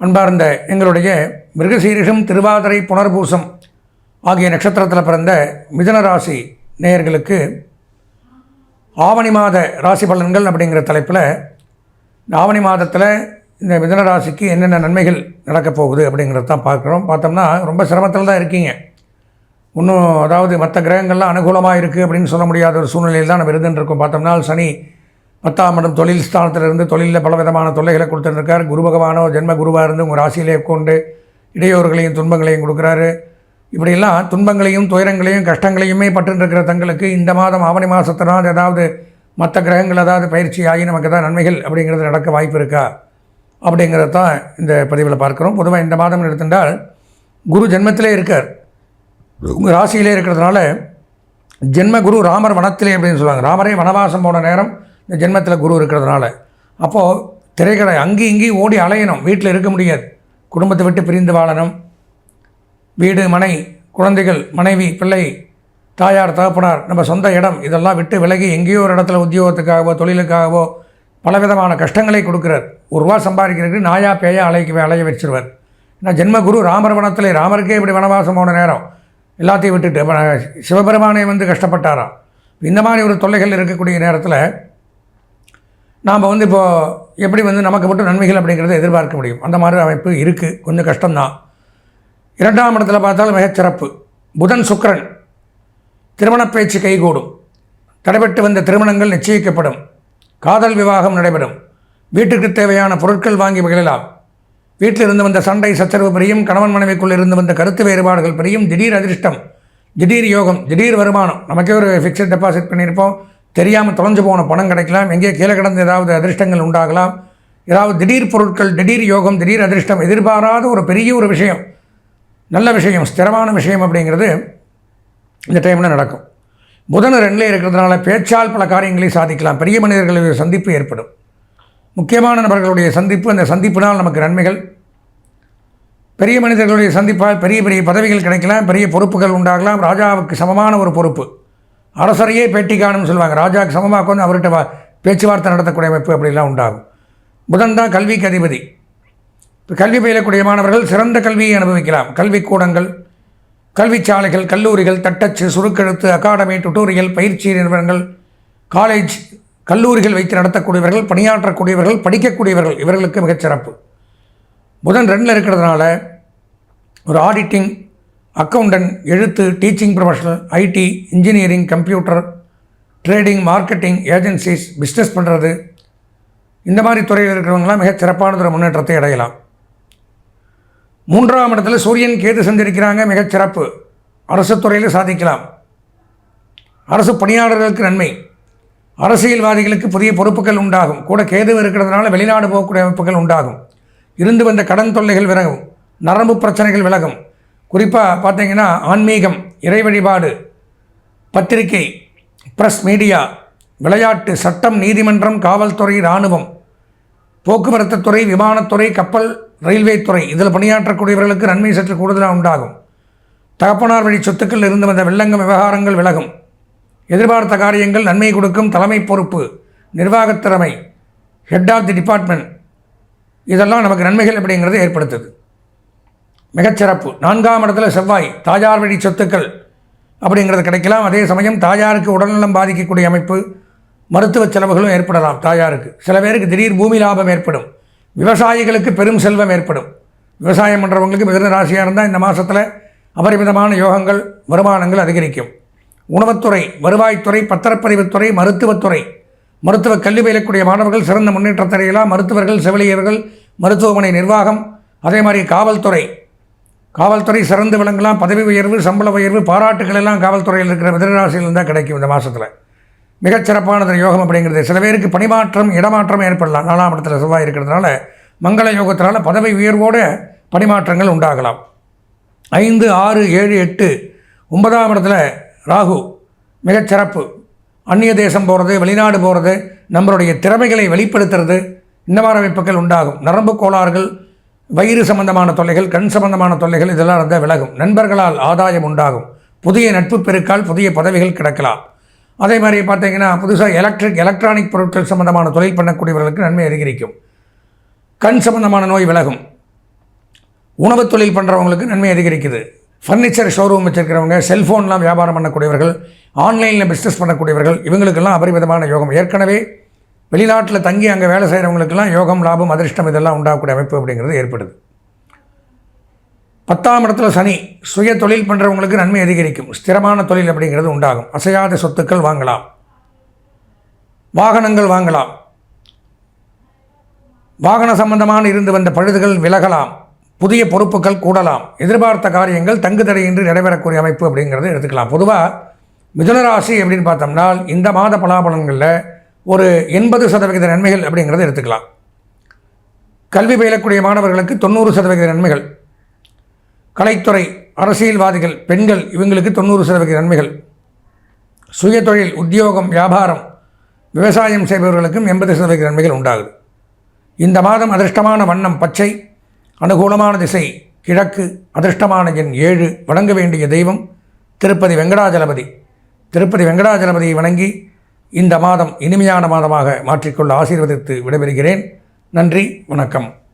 அன்பார்ந்த எங்களுடைய மிருகசீரிஷம் திருவாதிரை புனர்பூசம் ஆகிய நட்சத்திரத்தில் பிறந்த மிதன ராசி நேயர்களுக்கு ஆவணி மாத ராசி பலன்கள் அப்படிங்கிற தலைப்பில் இந்த ஆவணி மாதத்தில் இந்த மிதன ராசிக்கு என்னென்ன நன்மைகள் நடக்கப் போகுது அப்படிங்கிறத தான் பார்க்குறோம். பார்த்தோம்னா ரொம்ப சிரமத்தில் தான் இருக்கீங்க. இன்னும் அதாவது மற்ற கிரகங்கள்லாம் அனுகூலமாக இருக்குது அப்படின்னு சொல்ல முடியாத ஒரு சூழ்நிலையில் தான் நம்ம இருந்துட்டு இருக்கோம். பார்த்தோம்னா சனி பத்தாம் இடம் தொழில் ஸ்தானத்திலிருந்து தொழிலில் பலவிதமான தொல்லைகளை கொடுத்துருக்கார் குரு பகவானோ ஜென்ம குருவாக இருந்து உங்கள் ராசியிலே கொண்டு இடையோர்களையும் துன்பங்களையும் கொடுக்குறாரு. இப்படியெல்லாம் துன்பங்களையும் துயரங்களையும் கஷ்டங்களையுமே பட்டுருக்கிற தங்களுக்கு இந்த மாதம் ஆவணி மாதத்தினால் ஏதாவது மற்ற கிரகங்கள் ஏதாவது பயிற்சி ஆகி நமக்கு தான் நன்மைகள் அப்படிங்கிறது நடக்க வாய்ப்பு இருக்கா? அப்படிங்கிறத தான் இந்த பதிவில் பார்க்குறோம். பொதுவாக இந்த மாதம் எடுத்துட்டால் குரு ஜென்மத்திலே இருக்கார். உங்கள் ராசியிலே இருக்கிறதுனால ஜென்ம குரு ராமர் வனத்திலே அப்படின்னு சொல்லுவாங்க. ராமரே வனவாசம் போன நேரம் இந்த ஜென்மத்தில் குரு இருக்கிறதுனால. அப்போது திரைக்கடை அங்கேயும் இங்கேயும் ஓடி அலையணும். வீட்டில் இருக்க முடியாது. குடும்பத்தை விட்டு பிரிந்து வாழணும். வீடு மனை குழந்தைகள் மனைவி பிள்ளை தாயார் தகப்பனார் நம்ம சொந்த இடம் இதெல்லாம் விட்டு விலகி எங்கேயோ ஒரு இடத்துல உத்தியோகத்துக்காகவோ தொழிலுக்காகவோ பலவிதமான கஷ்டங்களை கொடுக்குறார். ஒரு ரூபா சம்பாதிக்கிறதுக்கு நாயா பேயா அலைக்கு அலைய வச்சிருவார். ஏன்னா ஜென்மகுரு ராமர் வனத்திலே ராமருக்கே இப்படி வனவாசம் போன நேரம். எல்லாத்தையும் விட்டுட்டு சிவபெருமானை வந்து கஷ்டப்பட்டாராம். இந்த மாதிரி ஒரு தொல்லைகள் இருக்கக்கூடிய நேரத்தில் நாம் வந்து இப்போது எப்படி வந்து நமக்கு மட்டும் நன்மைகள் அப்படிங்கிறத எதிர்பார்க்க முடியும். அந்த மாதிரி அமைப்பு இருக்குது கொஞ்சம் கஷ்டம்தான். இரண்டாம் இடத்துல பார்த்தால் மிகச்சிறப்பு புதன் சுக்கரன். திருமண பேச்சு கைகூடும். தடைபட்டு வந்த திருமணங்கள் நிச்சயிக்கப்படும். காதல் விவாகம் நடைபெறும். வீட்டுக்கு தேவையான பொருட்கள் வாங்கி மகிழலாம். வீட்டில் இருந்து வந்த சண்டை சச்சரவு பெரியும் கணவன் மனைவிக்குள் இருந்து வந்த கருத்து வேறுபாடுகள் பெரியும் திடீர் அதிர்ஷ்டம் திடீர் யோகம் திடீர் வருமானம். நமக்கே ஒரு ஃபிக்ஸட் டெபாசிட் பண்ணியிருப்போம். தெரியாமல் தொலைஞ்சு போன பணம் கிடைக்கலாம். எங்கேயோ கீழே கிடந்து ஏதாவது அதிர்ஷ்டங்கள் உண்டாகலாம். ஏதாவது திடீர் பொருட்கள் திடீர் யோகம் திடீர் அதிர்ஷ்டம் எதிர்பாராத ஒரு பெரிய ஒரு விஷயம். நல்ல விஷயம் ஸ்திரமான விஷயம் அப்படிங்கிறது இந்த டைமில் நடக்கும். புதன் ரெண்டில் இருக்கிறதுனால பேச்சால் பல காரியங்களை சாதிக்கலாம். பெரிய மனிதர்களுடைய சந்திப்பு ஏற்படும். முக்கியமான நபர்களுடைய சந்திப்பு அந்த சந்திப்பினால் நமக்கு நன்மைகள். பெரிய மனிதர்களுடைய சந்திப்பால் பெரிய பெரிய பதவிகள் கிடைக்கலாம். பெரிய பொறுப்புகள் உண்டாகலாம். ராஜாவுக்கு சமமான ஒரு பொறுப்பு. அரசரையே பேட்டி காணும்னு சொல்லுவாங்க. ராஜாவுக்கு சமமாக அவர்கிட்ட பேச்சுவார்த்தை நடத்தக்கூடிய அமைப்பு அப்படிலாம் உண்டாகும். புதன் தான் கல்விக்கு அதிபதி. இப்போ கல்வி பயிலக்கூடிய மாணவர்கள் சிறந்த கல்வியை அனுபவிக்கலாம். கல்விக்கூடங்கள் கல்விச்சாலைகள் கல்லூரிகள் தட்டச்சு சுருக்கெழுத்து அகாடமி டுட்டோரியல் பயிற்சி நிறுவனங்கள் காலேஜ் கல்லூரிகள் வைத்து நடத்தக்கூடியவர்கள் பணியாற்றக்கூடியவர்கள் படிக்கக்கூடியவர்கள் இவர்களுக்கு மிகச்சிறப்பு. புதன் ரெண்டில் இருக்கிறதுனால ஒரு ஆடிட்டிங் அக்கௌண்டன்ட் எழுத்து teaching professional IT engineering computer trading marketing agencies business பண்ணுறது இந்த மாதிரி துறையில் இருக்கிறவங்களாம் மிகச் சிறப்பானதொரு முன்னேற்றத்தை அடையலாம். மூன்றாம் இடத்துல சூரியன் கேது சந்திருக்கிறாங்க மிகச் சிறப்பு. அரசு துறையில் சாதிக்கலாம். அரசு பணியாளர்களுக்கு நன்மை. அரசியல்வாதிகளுக்கு புதிய பொறுப்புகள் உண்டாகும். கூட கேது இருக்கிறதுனால வெளிநாடு போகக்கூடிய அமைப்புகள் உண்டாகும். இருந்து வந்த கடன் தொல்லைகள் விலகும். நரம்பு பிரச்சனைகள் விலகும். குறிப்பாக பார்த்தீங்கன்னா ஆன்மீகம் இறை வழிபாடு பத்திரிகை பிரஸ் மீடியா விளையாட்டு சட்டம் நீதிமன்றம் காவல்துறை இராணுவம் போக்குவரத்து துறை விமானத்துறை கப்பல் ரயில்வே துறை இதில் பணியாற்றக்கூடியவர்களுக்கு நன்மை சற்று கூடுதலாக உண்டாகும். தகப்பனார் வழி சொத்துக்கள் இருந்து வந்த வெள்ளங்கம் விவகாரங்கள் விலகும். எதிர்பார்த்த காரியங்கள் நன்மை கொடுக்கும் தலைமை பொறுப்பு நிர்வாகத் திறமை ஹெட் ஆஃப் தி டிபார்ட்மெண்ட் இதெல்லாம் நமக்கு நன்மைகள் அப்படிங்கிறத ஏற்படுத்துது. மிகச்சிறப்பு. நான்காம் இடத்துல செவ்வாய் தாயார் வழி சொத்துக்கள் அப்படிங்கிறது கிடைக்கலாம். அதே சமயம் தாயாருக்கு உடல்நலம் பாதிக்கக்கூடிய அமைப்பு மருத்துவ செலவுகளும் ஏற்படலாம் தாயாருக்கு சில பேருக்கு திடீர் பூமி லாபம் ஏற்படும். விவசாயிகளுக்கு பெரும் செல்வம் ஏற்படும். விவசாயம் பண்ணுறவங்களுக்கு மிதன ராசியாக இருந்தால் இந்த மாதத்தில் அபரிமிதமான யோகங்கள் வருமானங்கள் அதிகரிக்கும். உணவுத்துறை வருவாய்த்துறை பத்திரப்பதிவுத்துறை மருத்துவத்துறை. மருத்துவ கல்வி பயிலக்கூடிய மாணவர்கள் சிறந்த முன்னேற்றத்தை அடையலாம் மருத்துவர்கள் செவிலியர்கள் மருத்துவமனை நிர்வாகம் அதே மாதிரி காவல்துறை காவல்துறை சிறந்து விளங்கலாம் பதவி உயர்வு சம்பள உயர்வு பாராட்டுகள் எல்லாம் காவல்துறையில் இருக்கிற மிதனராசியில் தான் கிடைக்கும் இந்த மாதத்தில் மிகச் சிறப்பானது யோகம் அப்படிங்கிறது. சில பேருக்கு பணிமாற்றம் இடமாற்றம் ஏற்படலாம். நாலாம் இடத்துல செவ்வாய் இருக்கிறதுனால மங்கள யோகத்தினால பதவி உயர்வோடு பணிமாற்றங்கள் உண்டாகலாம். ஐந்து ஆறு ஏழு எட்டு ஒன்பதாம் இடத்துல ராகு மிகச்சிறப்பு அந்நிய தேசம் போகிறது வெளிநாடு போகிறது நம்மளுடைய திறமைகளை வெளிப்படுத்துறது இந்த மாதிரி அமைப்புகள் உண்டாகும். நரம்பு கோளாறுகள் வயிறு சம்பந்தமான தொல்லைகள் கண் சம்பந்தமான தொல்லைகள் இதெல்லாம் இருந்தால் விலகும். நண்பர்களால் ஆதாயம் உண்டாகும். புதிய நட்பு பெருக்கால் புதிய பதவிகள் கிடக்கலாம். அதே மாதிரி பார்த்தீங்கன்னா புதுசாக எலக்ட்ரிக் எலக்ட்ரானிக் பொருட்கள் சம்பந்தமான தொழில் பண்ணக்கூடியவர்களுக்கு நன்மை அதிகரிக்கும். கண் சம்பந்தமான நோய் விலகும். உணவு தொழில் பண்ணுறவங்களுக்கு நன்மை அதிகரிக்குது. ஃபர்னிச்சர் ஷோரூம் வச்சுருக்கிறவங்க செல்ஃபோன்லாம் வியாபாரம் பண்ணக்கூடியவர்கள் ஆன்லைனில் பிஸ்னஸ் பண்ணக்கூடியவர்கள் இவங்களுக்கெல்லாம் அபரிமிதமான யோகம். ஏற்கனவே வெளிநாட்டில் தங்கி அங்கே வேலை செய்கிறவங்களுக்கெல்லாம் யோகம் லாபம் அதிர்ஷ்டம் இதெல்லாம் உண்டாகக்கூடிய அமைப்பு அப்படிங்கிறது ஏற்படுது. பத்தாம் இடத்துல சனி சுய தொழில் பண்ணுறவங்களுக்கு நன்மை அதிகரிக்கும். ஸ்திரமான தொழில் அப்படிங்கிறது உண்டாகும். அசையாத சொத்துக்கள் வாங்கலாம். வாகனங்கள் வாங்கலாம். வாகன சம்பந்தமான இருந்து வந்த பழுதுகள் விலகலாம். புதிய பொறுப்புகள் கூடலாம். எதிர்பார்த்த காரியங்கள் தங்குதடையின்றி நிறைவேறக்கூடிய அமைப்பு அப்படிங்கிறத எடுத்துக்கலாம். பொதுவாக மிதுனராசி அப்படின்னு பார்த்தோம்னா இந்த மாத பலாபலன்களில் ஒரு எண்பது சதவிகித நன்மைகள் அப்படிங்கிறத எடுத்துக்கலாம். கல்வி பயிலக்கூடிய மாணவர்களுக்கு தொண்ணூறு சதவிகித நன்மைகள். கலைத்துறை அரசியல்வாதிகள் பெண்கள் இவங்களுக்கு தொண்ணூறு சதவிகித நன்மைகள். சுயதொழில் உத்தியோகம் வியாபாரம் விவசாயம் செய்பவர்களுக்கும் எண்பது சதவிகித நன்மைகள் உண்டாகுது. இந்த மாதம் அதிர்ஷ்டமான வண்ணம் பச்சை அனுகூலமான திசை கிழக்கு அதிர்ஷ்டமான எண் ஏழு வணங்க வேண்டிய தெய்வம் திருப்பதி வெங்கடாஜலபதி. திருப்பதி வெங்கடாஜலபதியை வணங்கி இந்த மாதம் இனிமையான மாதமாக மாற்றிக்கொள்ள ஆசீர்வதித்து விடைபெறுகிறேன். நன்றி வணக்கம்.